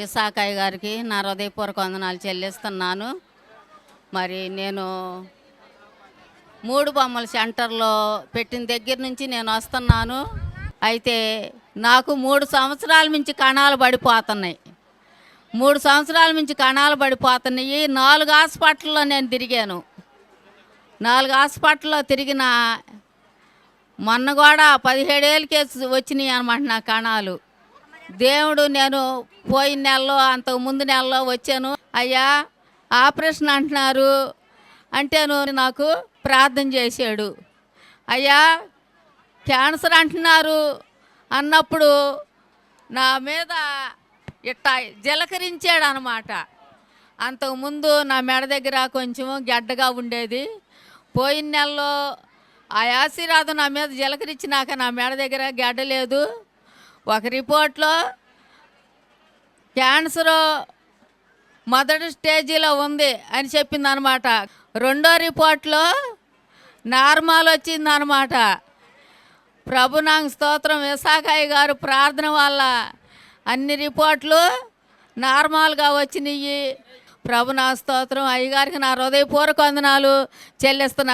విశాఖయ్య గారికి నా హృదయపూర్వక వందనాలు చెల్లిస్తున్నాను. మరి నేను మూడు బొమ్మల సెంటర్లో పెట్టిన దగ్గర నుంచి నేను వస్తున్నాను. అయితే నాకు మూడు సంవత్సరాల నుంచి కణాలు పడిపోతున్నాయి. మూడు సంవత్సరాల నుంచి కణాలు పడిపోతున్నాయి. నాలుగు హాస్పిటల్లో నేను తిరిగాను. నాలుగు హాస్పిటల్లో తిరిగిన మొన్న కూడా పదిహేడేళ్ళకే వచ్చినాయి అనమాట నా కణాలు. దేవుడు నేను పోయిన నెలలో అంతకు ముందు నెలలో వచ్చాను. అయ్యా ఆపరేషన్ అంటున్నారు అంటేను నాకు ప్రార్థన చేశాడు. అయ్యా క్యాన్సర్ అంటున్నారు అన్నప్పుడు నా మీద ఇట్ట జలకరించాడు అనమాట అంతకుముందు నా మెడ దగ్గర కొంచెం గడ్డగా ఉండేది. పోయిన నెలలో ఆ ఆశీర్వాదం నా మీద జలకరించినాక నా మెడ దగ్గర గడ్డ లేదు. ఒక రిపోర్ట్లో క్యాన్సర్ మొదటి స్టేజీలో ఉంది అని చెప్పింది అనమాట రెండో రిపోర్ట్లో నార్మల్ వచ్చింది అనమాట నాకు స్తోత్రం విశాఖయ్య గారు ప్రార్థన వల్ల అన్ని రిపోర్ట్లు నార్మల్గా వచ్చినాయి ప్రభునా స్తోత్రం అయ్యగారికి నా హృదయపూర్వక వందనాలు చెల్లిస్తున్నా